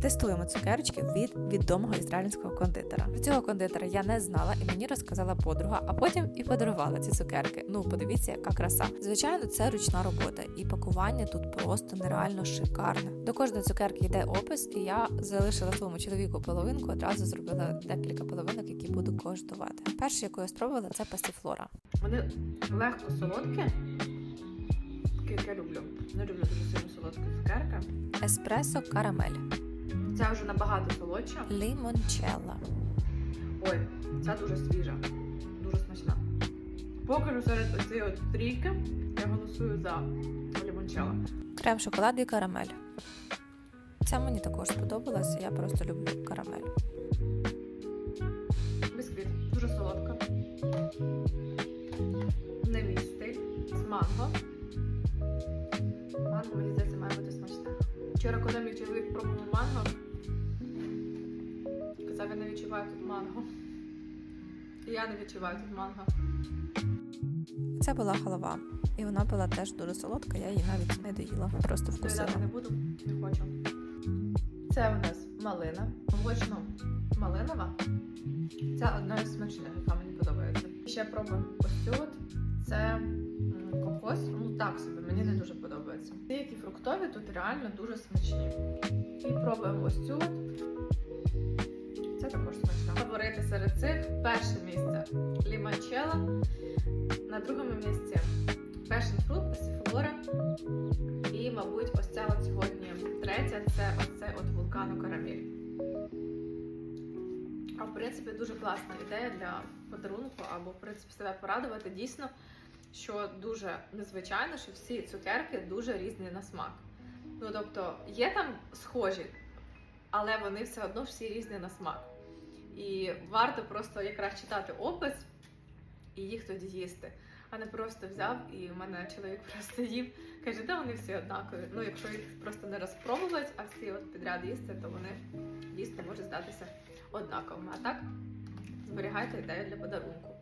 Тестуємо цукерочки від відомого ізраїльського кондитера. Про цього кондитера я не знала і мені розказала подруга, а потім і подарувала ці цукерки. Ну, подивіться, яка краса. Звичайно, це ручна робота, і пакування тут просто нереально шикарне. До кожної цукерки йде опис, і я залишила своєму чоловіку половинку, одразу зробила декілька половинок, які буду коштувати. Перше, яку я спробувала, це пастіфлора. Вони легко солодкі. Таке, як я люблю. Не люблю дуже сильно солодкі цукерки. Еспресо карамель, Ця вже набагато солодша. лімончелла. Ой, ця дуже свіжа, дуже смачна. Поки що серед оцієї от трійки я голосую за лімончелло. Крем шоколад і карамель. Ця мені також сподобалася, я просто люблю карамель. Бісквіт, дуже солодка. Не мій стиль. З манго. Манго, мені здається, має бути смачне. Вчора, коли мій чоловік пробував манго, казав, я не відчуваю тут манго. І я не відчуваю тут манго. Це була халава, і вона була теж дуже солодка, я її навіть не доїла, просто вкусила. Доїдати не буду, не хочу. Це у нас малина, молочно малинова. Це одна із смачних, яка мені подобається. Ще пробуємо ось цю от. Це кокос. Ну так собі, мені не дуже подобається. Ті, які фруктові, тут реально дуже смачні. І пробуємо ось цю. Це також смачно. Фаворити серед цих перше місце ліманчелла. На другому місці Passion Fruit, пасіфлора. І, мабуть, ось ця от сьогодні третя це ось це от вулкану карамель. А в принципі дуже класна ідея для подарунку або в принципі себе порадувати. Дійсно, що дуже незвичайно, що всі цукерки дуже різні на смак. Ну тобто є там схожі, але вони все одно всі різні на смак. І варто просто якраз читати опис і їх тоді їсти а не просто взяв і в мене чоловік просто їв. Каже, де вони всі однакові. Ну, якщо їх просто не розпробувати, а всі от підряд їсти, то вони дійсно можуть здатися однаковими. А так зберігайте ідею для подарунку.